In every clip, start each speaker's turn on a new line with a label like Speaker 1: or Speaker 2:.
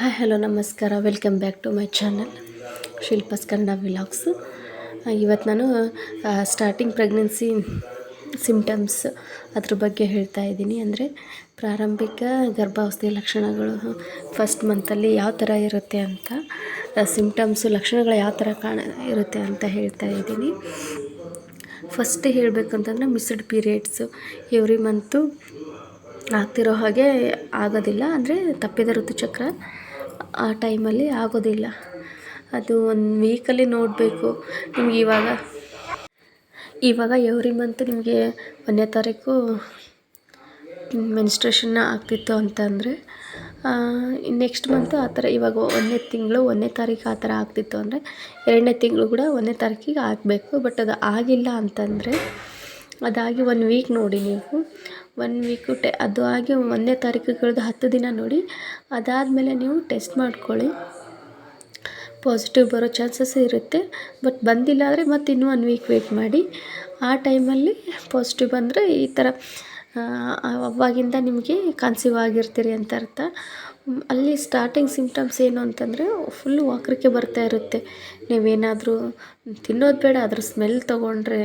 Speaker 1: Hi, hello, ನಮಸ್ಕಾರ. Welcome back to my channel Shilpa's Kannada vlogs ಇವತ್ತು ನಾನು starting pregnancy symptoms ಅದ್ರ ಬಗ್ಗೆ ಹೇಳ್ತಾ ಇದ್ದೀನಿ. ಅಂದರೆ ಪ್ರಾರಂಭಿಕ ಗರ್ಭಾವಸ್ಥೆಯ ಲಕ್ಷಣಗಳು ಫಸ್ಟ್ ಮಂತಲ್ಲಿ ಯಾವ ಥರ ಇರುತ್ತೆ ಅಂತ ಸಿಮ್ಟಮ್ಸು ಲಕ್ಷಣಗಳು ಯಾವ ಥರ ಕಾಣ, ಇರುತ್ತೆ ಅಂತ ಹೇಳ್ತಾ ಇದ್ದೀನಿ. ಫಸ್ಟ್ ಹೇಳಬೇಕಂತಂದ್ರೆ ಮಿಸ್ಡ್ ಪೀರಿಯಡ್ಸು ಎವ್ರಿ ಮಂತು ಆಗ್ತಿರೋ ಹಾಗೆ ಆಗೋದಿಲ್ಲ. ಅಂದರೆ ತಪ್ಪಿದ ಋತುಚಕ್ರ ಆ ಟೈಮಲ್ಲಿ ಆಗೋದಿಲ್ಲ. ಅದು ಒಂದು ವೀಕಲ್ಲಿ ನೋಡಬೇಕು. ನಿಮ್ಗೆ ಇವಾಗ ಇವಾಗ ಎವ್ರಿ ಮಂತ್ ನಿಮಗೆ ಒಂದನೇ ತಾರೀಕು ಮೆನ್ಸ್ಟ್ರೇಷನ್ ಆಗ್ತಿತ್ತು ಅಂತಂದರೆ ನೆಕ್ಸ್ಟ್ ಮಂತು ಆ ಥರ ಇವಾಗ ಒಂದನೇ ತಿಂಗಳು ಒಂದನೇ ತಾರೀಕು ಆ ಥರ ಆಗ್ತಿತ್ತು ಅಂದರೆ ಎರಡನೇ ತಿಂಗಳು ಕೂಡ ಒಂದನೇ ತಾರೀಕಿಗೆ ಆಗಬೇಕು. ಬಟ್ ಅದು ಆಗಿಲ್ಲ ಅಂತಂದರೆ ಅದಾಗಿ ಒನ್ ವೀಕ್ ನೋಡಿ ನೀವು. ಒನ್ ವೀಕು ಟೆ ಅದು ಆಗಿ ಒಂದನೇ ತಾರೀಕು ಹತ್ತು ದಿನ ನೋಡಿ. ಅದಾದಮೇಲೆ ನೀವು ಟೆಸ್ಟ್ ಮಾಡ್ಕೊಳ್ಳಿ. ಪಾಸಿಟಿವ್ ಬರೋ ಚಾನ್ಸಸ್ ಇರುತ್ತೆ. ಬಟ್ ಬಂದಿಲ್ಲ ಅಂದರೆ ಮತ್ತೆ ಇನ್ನೂ ಒನ್ ವೀಕ್ ವೇಟ್ ಮಾಡಿ. ಆ ಟೈಮಲ್ಲಿ ಪಾಸಿಟಿವ್ ಬಂದರೆ ಈ ಥರ ಅವಾಗಿಂದ ನಿಮಗೆ ಕನ್ಸಿವ್ ಆಗಿರ್ತೀರಿ ಅಂತ ಅರ್ಥ. ಅಲ್ಲಿ ಸ್ಟಾರ್ಟಿಂಗ್ ಸಿಮ್ಟಮ್ಸ್ ಏನು ಅಂತಂದರೆ ಫುಲ್ಲು ವಾಕರಿಕೆ ಬರ್ತಾ ಇರುತ್ತೆ. ನೀವೇನಾದರೂ ತಿನ್ನೋದು ಬೇಡ, ಅದ್ರ ಸ್ಮೆಲ್ ತೊಗೊಂಡ್ರೆ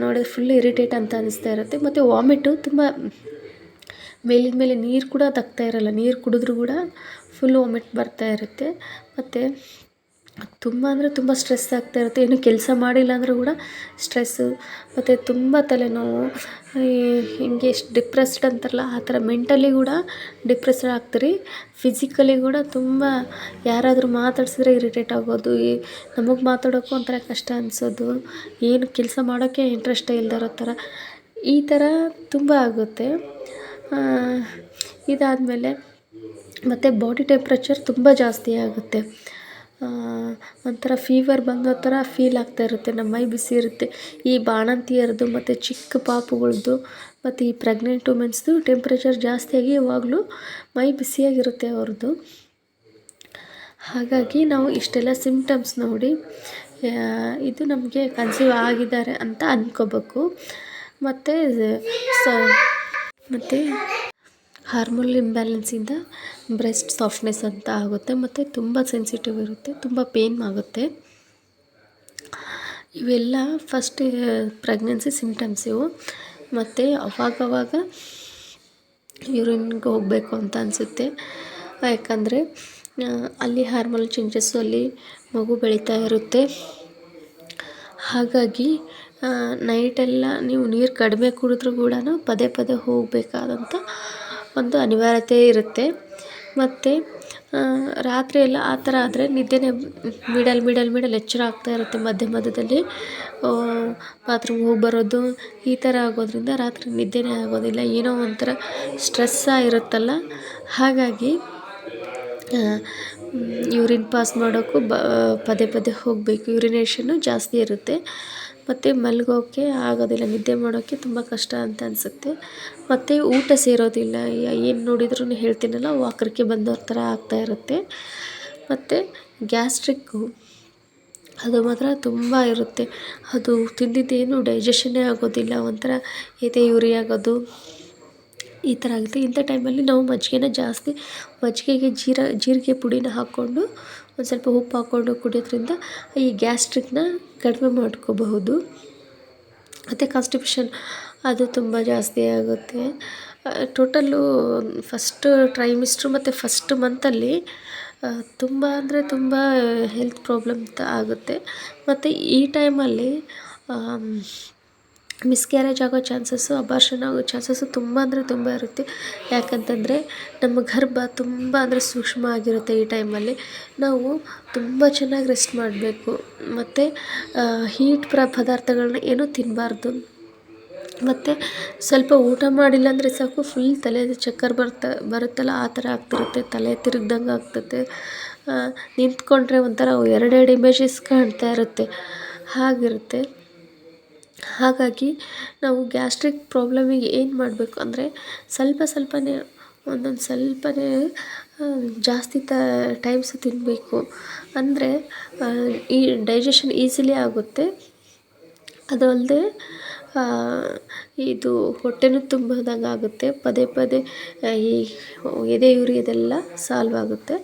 Speaker 1: ನೋಡಿದ್ರೆ ಫುಲ್ ಇರಿಟೇಟ್ ಅಂತ ಅನಿಸ್ತಾ ಇರುತ್ತೆ. ಮತ್ತು ವಾಮಿಟು ತುಂಬ ಮೇಲಿಂದ ಮೇಲೆ ನೀರು ಕೂಡ ತಗ್ತಾ ಇರಲ್ಲ, ನೀರು ಕುಡಿದ್ರೂ ಕೂಡ ಫುಲ್ ವಾಮಿಟ್ ಬರ್ತಾ ಇರುತ್ತೆ. ಮತ್ತು ತುಂಬ ಅಂದರೆ ತುಂಬ ಸ್ಟ್ರೆಸ್ ಆಗ್ತಾ ಇರುತ್ತೆ. ಏನು ಕೆಲಸ ಮಾಡಿಲ್ಲ ಅಂದರೂ ಕೂಡ ಸ್ಟ್ರೆಸ್ಸು ಮತ್ತು ತುಂಬ ತಲೆನೋವು ಹಿಂಗೆ ಎಷ್ಟು ಡಿಪ್ರೆಸ್ಡ್ ಅಂತಾರಲ್ಲ, ಆ ಥರ ಮೆಂಟಲಿ ಕೂಡ ಡಿಪ್ರೆಸ್ಡ್ ಆಗ್ತೀರಿ. ಫಿಸಿಕಲಿ ಕೂಡ ತುಂಬ ಯಾರಾದರೂ ಮಾತಾಡ್ಸಿದ್ರೆ ಇರಿಟೇಟ್ ಆಗೋದು, ಈ ನಮಗೆ ಮಾತಾಡೋಕ್ಕೂ ಒಂಥರ ಕಷ್ಟ ಅನಿಸೋದು, ಏನು ಕೆಲಸ ಮಾಡೋಕ್ಕೆ ಇಂಟ್ರೆಸ್ಟೇ ಇಲ್ಲದೆ ಇರೋ ಥರ. ಈ ಥರ ತುಂಬ ಆಗುತ್ತೆ. ಇದಾದಮೇಲೆ ಮತ್ತು ಬಾಡಿ ಟೆಂಪ್ರೇಚರ್ ತುಂಬ ಜಾಸ್ತಿ ಆಗುತ್ತೆ. ಒಂಥರ ಫೀವರ್ ಬಂದೋ ಥರ ಫೀಲ್ ಆಗ್ತಾ ಇರುತ್ತೆ. ನಮ್ಮ ಮೈ ಬಿಸಿ ಇರುತ್ತೆ. ಈ ಬಾಣಂತಿಯರದ್ದು ಮತ್ತು ಚಿಕ್ಕ ಪಾಪುಗಳದ್ದು ಮತ್ತು ಈ ಪ್ರೆಗ್ನೆಂಟ್ ವುಮೆನ್ಸ್ದು ಟೆಂಪ್ರೇಚರ್ ಜಾಸ್ತಿಯಾಗಿ ಯಾವಾಗಲೂ ಮೈ ಬಿಸಿಯಾಗಿರುತ್ತೆ ಅವ್ರದ್ದು. ಹಾಗಾಗಿ ನಾವು ಇಷ್ಟೆಲ್ಲ ಸಿಮ್ಟಮ್ಸ್ ನೋಡಿ ಇದು ನಮಗೆ ಕನ್ಸೀವ್ ಆಗಿದ್ದಾರೆ ಅಂತ ಅಂದ್ಕೋಬೇಕು ಮತ್ತು, ಸ, ಮತ್ತು ಹಾರ್ಮೋನ್ ಇಂಬ್ಯಾಲೆನ್ಸಿಂದ ಬ್ರೆಸ್ಟ್ ಸಾಫ್ಟ್ನೆಸ್ ಅಂತ ಆಗುತ್ತೆ ಮತ್ತು ತುಂಬ ಸೆನ್ಸಿಟಿವ್ ಇರುತ್ತೆ, ತುಂಬ ಪೇನ್ ಆಗುತ್ತೆ. ಇವೆಲ್ಲ ಫಸ್ಟ್ ಪ್ರೆಗ್ನೆನ್ಸಿ ಸಿಮ್ಟಮ್ಸ್ ಇವು. ಮತ್ತು ಅವಾಗವಾಗ ಯೂರಿನ್ಗೆ ಹೋಗಬೇಕು ಅಂತ ಅನಿಸುತ್ತೆ. ಯಾಕಂದರೆ ಅಲ್ಲಿ ಹಾರ್ಮೋನ್ ಚೇಂಜಸ್ಸು ಅಲ್ಲಿ ಮಗು ಬೆಳೀತಾ ಇರುತ್ತೆ. ಹಾಗಾಗಿ ನೈಟೆಲ್ಲ ನೀವು ನೀರು ಕಡಿಮೆ ಕುಡಿದ್ರೂ ಕೂಡ ಪದೇ ಪದೇ ಹೋಗಬೇಕಾದಂಥ ಒಂದು ಅನಿವಾರ್ಯತೆ ಇರುತ್ತೆ. ಮತ್ತು ರಾತ್ರಿ ಎಲ್ಲ ಆ ಥರ ಆದರೆ ನಿದ್ದೆನೇ ಮಿಡಲ್ ಮಿಡಲ್ ಮಿಡಲ್ ಎಚ್ಚರ ಆಗ್ತಾ ಇರುತ್ತೆ ಮಧ್ಯ ಮಧ್ಯದಲ್ಲಿ. ಬಾತ್ರೂಮ್ಗೆ ಹೋಗಿ ಬರೋದು ಈ ಥರ ಆಗೋದ್ರಿಂದ ರಾತ್ರಿ ನಿದ್ದೆನೇ ಆಗೋದಿಲ್ಲ. ಏನೋ ಒಂಥರ ಸ್ಟ್ರೆಸ್ಸಾ ಇರುತ್ತಲ್ಲ ಹಾಗಾಗಿ ಯೂರಿನ್ ಪಾಸ್ ಮಾಡೋಕ್ಕೂ ಬ, ಪದೇ ಪದೇ ಹೋಗಬೇಕು. ಯೂರಿನೇಷನ್ನು ಜಾಸ್ತಿ ಇರುತ್ತೆ. ಮತ್ತು ಮಲಗೋಕ್ಕೆ ಆಗೋದಿಲ್ಲ, ನಿದ್ದೆ ಮಾಡೋಕ್ಕೆ ತುಂಬ ಕಷ್ಟ ಅಂತ ಅನಿಸುತ್ತೆ. ಮತ್ತು ಊಟ ಸೇರೋದಿಲ್ಲ, ಏನು ನೋಡಿದ್ರೂ ಹೇಳ್ತೀನಲ್ಲ ವಾಕರಿಕೆ ಬಂದವ್ರ ಥರ ಆಗ್ತಾ ಇರುತ್ತೆ. ಮತ್ತು ಗ್ಯಾಸ್ಟ್ರಿಕ್ಕು ಅದು ಮಾತ್ರ ತುಂಬ ಇರುತ್ತೆ. ಅದು ತಿಂದಿದ್ದೇನು ಡೈಜೆಷನ್ನೇ ಆಗೋದಿಲ್ಲ, ಒಂಥರ ಎದೆ ಉರಿ ಆಗೋದು, ಈ ಥರ ಆಗುತ್ತೆ. ಇಂಥ ಟೈಮಲ್ಲಿ ನಾವು ಮಜ್ಜಿಗೆನ ಜಾಸ್ತಿ ಮಜ್ಜಿಗೆಗೆ ಜೀರ, ಜೀರಿಗೆ ಪುಡಿನ ಹಾಕ್ಕೊಂಡು ಒಂದು ಸ್ವಲ್ಪ ಉಪ್ಪು ಹಾಕ್ಕೊಂಡು ಕುಡಿಯೋದ್ರಿಂದ ಈ ಗ್ಯಾಸ್ಟ್ರಿಕ್ನ ಕಡಿಮೆ ಮಾಡ್ಕೋಬಹುದು. ಮತ್ತು ಕಾನ್ಸ್ಟಿಪೇಷನ್ ಅದು ತುಂಬ ಜಾಸ್ತಿ ಆಗುತ್ತೆ. ಟೋಟಲ್ಲು ಫಸ್ಟ್ ಟ್ರೈಮಿಸ್ಟ್ರು ಮತ್ತು ಫಸ್ಟ್ ಮಂತಲ್ಲಿ ತುಂಬ ಅಂದರೆ ತುಂಬ ಹೆಲ್ತ್ ಪ್ರಾಬ್ಲಮ್ ಆಗುತ್ತೆ. ಮತ್ತು ಈ ಟೈಮಲ್ಲಿ ಮಿಸ್ಕ್ಯಾರೇಜ್ ಆಗೋ ಚಾನ್ಸಸ್ಸು ಅಬಾರ್ಷನ್ ಆಗೋ ಚಾನ್ಸಸ್ಸು ತುಂಬ ಅಂದರೆ ತುಂಬ ಇರುತ್ತೆ. ಯಾಕಂತಂದರೆ ನಮ್ಮ ಗರ್ಭ ತುಂಬ ಅಂದರೆ ಸೂಕ್ಷ್ಮ ಆಗಿರುತ್ತೆ ಈ ಟೈಮಲ್ಲಿ ನಾವು ತುಂಬ ಚೆನ್ನಾಗಿ ರೆಸ್ಟ್ ಮಾಡಬೇಕು. ಮತ್ತು ಹೀಟ್ ಪ್ರ ಪದಾರ್ಥಗಳನ್ನ ಏನೂ ತಿನ್ನಬಾರ್ದು ಮತ್ತು ಸ್ವಲ್ಪ ಊಟ ಮಾಡಿಲ್ಲ ಅಂದರೆ ಸಾಕು ಫುಲ್ ತಲೆ ಚಕ್ಕರ್ ಬರ್ತಾ, ಬರುತ್ತಲ್ಲ, ಆ ಥರ ಆಗ್ತಿರುತ್ತೆ. ತಲೆ ತಿರುಗ್ದಂಗೆ ಆಗ್ತದೆ. ನಿಂತ್ಕೊಂಡ್ರೆ ಒಂಥರ ಎರಡೆರಡು ಇಮೇಜಸ್ ಕಾಣ್ತಾ ಇರುತ್ತೆ. ಹಾಗಿರುತ್ತೆ. ಹಾಗಾಗಿ ನಾವು ಗ್ಯಾಸ್ಟ್ರಿಕ್ ಪ್ರಾಬ್ಲಮಿಗೆ ಏನು ಮಾಡಬೇಕು ಅಂದರೆ ಸ್ವಲ್ಪ ಸ್ವಲ್ಪನೇ, ಒಂದೊಂದು ಸ್ವಲ್ಪನೇ ಜಾಸ್ತಿ ತ, ಟೈಮ್ಸ್ ತಿನ್ನಬೇಕು ಅಂದರೆ ಈ ಡೈಜೆಷನ್ ಈಸಿಲಿ ಆಗುತ್ತೆ. ಅದು ಅಲ್ಲದೆ ಇದು ಹೊಟ್ಟೆನೂ ತುಂಬಿದಂಗೆ ಆಗುತ್ತೆ. ಪದೇ ಪದೇ ಈ ಎದೆ ಇದೆಲ್ಲ ಸಾಲ್ವ್ ಆಗುತ್ತೆ.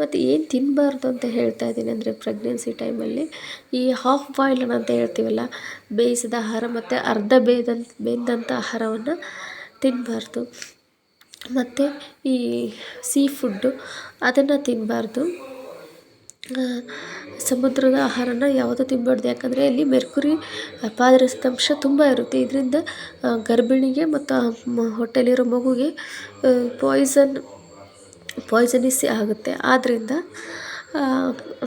Speaker 1: ಮತ್ತು ಏನು ತಿನ್ನಬಾರ್ದು ಅಂತ ಹೇಳ್ತಾ ಇದ್ದೀನಿ ಅಂದರೆ ಪ್ರೆಗ್ನೆನ್ಸಿ ಟೈಮಲ್ಲಿ ಈ ಹಾಫ್ ಬಾಯ್ಲ್ ಅಂತ ಹೇಳ್ತೀವಲ್ಲ, ಬೇಯಿಸಿದ ಆಹಾರ ಮತ್ತು ಅರ್ಧ ಬೇಯ್ದಂತ ಬೆಂದಂಥ ಆಹಾರವನ್ನು ತಿನ್ನಬಾರ್ದು ಮತ್ತು ಈ ಸೀ ಫುಡ್ಡು ಅದನ್ನು ತಿನ್ನಬಾರ್ದು ಸಮುದ್ರದ ಆಹಾರನ ಯಾವುದು ತಿನ್ನಬಾರ್ದು ಯಾಕಂದರೆ ಅಲ್ಲಿ ಮೆರ್ಕುರಿ ಪಾದರಸದಂಶ ತುಂಬ ಇರುತ್ತೆ. ಇದರಿಂದ ಗರ್ಭಿಣಿಗೆ ಮತ್ತು ಹೊಟ್ಟೆಲಿರೋ ಮಗುಗೆ ಪಾಯ್ಸನ್ ಪಾಯ್ಸನಿಸ್ ಆಗುತ್ತೆ. ಆದ್ದರಿಂದ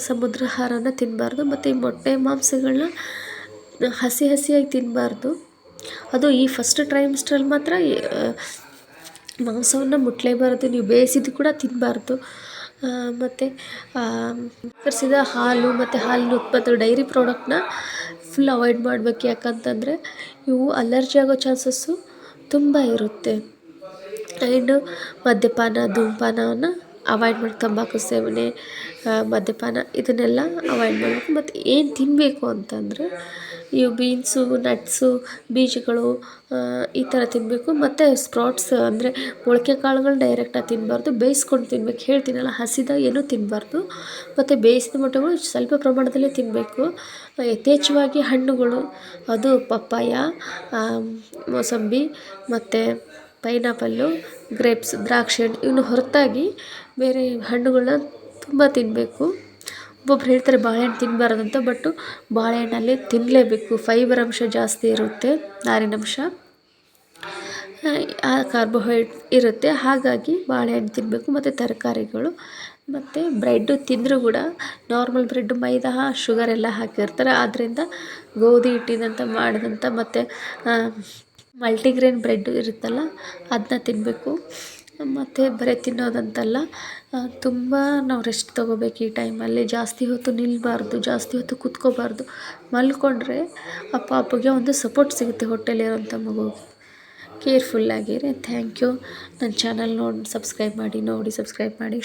Speaker 1: ಸಮುದ್ರ ಆಹಾರನ ತಿನ್ನಬಾರ್ದು ಮತ್ತು ಈ ಮೊಟ್ಟೆ ಮಾಂಸಗಳನ್ನ ಹಸಿ ಹಸಿಯಾಗಿ ತಿನ್ನಬಾರ್ದು ಅದು ಈ ಫಸ್ಟ್ ಟ್ರೈಮ್ಸ್ಟ್ರಲ್ಲಿ ಮಾತ್ರ ಮಾಂಸವನ್ನು ಮುಟ್ಟಲೇಬಾರದು ನೀವು ಬೇಯಿಸಿದ್ದು ಕೂಡ ತಿನ್ನಬಾರ್ದು ಮತ್ತು ಕರ್ಸಿದ ಹಾಲು ಮತ್ತು ಹಾಲಿನ ಉತ್ಪನ್ನ ಡೈರಿ ಪ್ರಾಡಕ್ಟ್ನ ಫುಲ್ ಅವಾಯ್ಡ್ ಮಾಡಬೇಕು. ಯಾಕಂತಂದರೆ ಇವು ಅಲರ್ಜಿ ಆಗೋ ಚಾನ್ಸಸ್ಸು ತುಂಬ ಇರುತ್ತೆ. ಆ್ಯಂಡ್ ಮದ್ಯಪಾನ ಧೂಮಪಾನವನ್ನು ಅವಾಯ್ಡ್ ಮಾಡಿ, ತಂಬಾಕು ಸೇವನೆ ಮದ್ಯಪಾನ ಇದನ್ನೆಲ್ಲ ಅವಾಯ್ಡ್ ಮಾಡಬೇಕು. ಮತ್ತು ಏನು ತಿನ್ನಬೇಕು ಅಂತಂದರೆ ಇವು ಬೀನ್ಸು ನಟ್ಸು ಬೀಜಗಳು ಈ ಥರ ತಿನ್ನಬೇಕು ಮತ್ತು ಸ್ಪ್ರೌಟ್ಸ್ ಅಂದರೆ ಮೊಳಕೆ ಕಾಳುಗಳು ಡೈರೆಕ್ಟಾಗಿ ತಿನ್ನಬಾರ್ದು ಬೇಯಿಸ್ಕೊಂಡು ತಿನ್ಬೇಕು. ಹೇಳ್ತೀನಲ್ಲ, ಹಸಿದ ಏನೂ ತಿನ್ನಬಾರ್ದು ಮತ್ತು ಬೇಯಿಸಿದ ಮೊಟ್ಟೆಗಳು ಸ್ವಲ್ಪ ಪ್ರಮಾಣದಲ್ಲೇ ತಿನ್ನಬೇಕು ಯಥೇಚ್ಛವಾಗಿ ಹಣ್ಣುಗಳು, ಅದು ಪಪ್ಪಾಯ ಮೋಸಂಬಿ, ಮತ್ತು ಪೈನಾಪಲ್ಲು ಗ್ರೇಪ್ಸ್ ದ್ರಾಕ್ಷಿ ಹಣ್ಣು ಇವನ್ನು ಹೊರತಾಗಿ ಬೇರೆ ಹಣ್ಣುಗಳನ್ನ ತುಂಬ ತಿನ್ನಬೇಕು ಒಬ್ಬೊಬ್ರು ಹೇಳ್ತಾರೆ ಬಾಳೆಹಣ್ಣು ತಿನ್ನಬಾರ್ದಂತ ಬಟ್ಟು ಬಾಳೆಹಣ್ಣಲ್ಲಿ ತಿನ್ನಲೇಬೇಕು ಫೈಬರ್ ಅಂಶ ಜಾಸ್ತಿ ಇರುತ್ತೆ ನಾರಿನಂಶ ಕಾರ್ಬೋಹೈಡ್ ಇರುತ್ತೆ, ಹಾಗಾಗಿ ಬಾಳೆಹಣ್ಣು ತಿನ್ನಬೇಕು ಮತ್ತು ತರಕಾರಿಗಳು, ಮತ್ತು ಬ್ರೆಡ್ಡು ತಿಂದರೂ ಕೂಡ ನಾರ್ಮಲ್ ಬ್ರೆಡ್ಡು ಮೈದಾ ಶುಗರ್ ಎಲ್ಲ ಹಾಕಿರ್ತಾರೆ. ಆದ್ದರಿಂದ ಗೋಧಿ ಹಿಟ್ಟಿದಂಥ ಮಾಡಿದಂಥ ಮತ್ತು ಮಲ್ಟಿಗ್ರೇನ್ ಬ್ರೆಡ್ಡು ಇರುತ್ತಲ್ಲ ಅದನ್ನ ತಿನ್ನಬೇಕು ಮತ್ತು ಬರೀ ತಿನ್ನೋದಂತಲ್ಲ ತುಂಬ ನಾವು ರೆಸ್ಟ್ ತೊಗೋಬೇಕು ಈ ಟೈಮಲ್ಲಿ ಜಾಸ್ತಿ ಹೊತ್ತು ನಿಲ್ಲಬಾರ್ದು ಜಾಸ್ತಿ ಹೊತ್ತು ಕುತ್ಕೋಬಾರ್ದು. ಮಲ್ಕೊಂಡ್ರೆ ಆ ಪಾಪುಗೆ ಒಂದು ಸಪೋರ್ಟ್ ಸಿಗುತ್ತೆ ಹೊಟ್ಟೆಲಿರೋಂಥ ಮಗು. ಕೇರ್ಫುಲ್ಲಾಗಿರಿ ಥ್ಯಾಂಕ್ ಯು ನನ್ನ ಚಾನಲ್ ನೋಡಿ ಸಬ್ಸ್ಕ್ರೈಬ್ ಮಾಡಿ, ನೋಡಿ ಸಬ್ಸ್ಕ್ರೈಬ್ ಮಾಡಿ.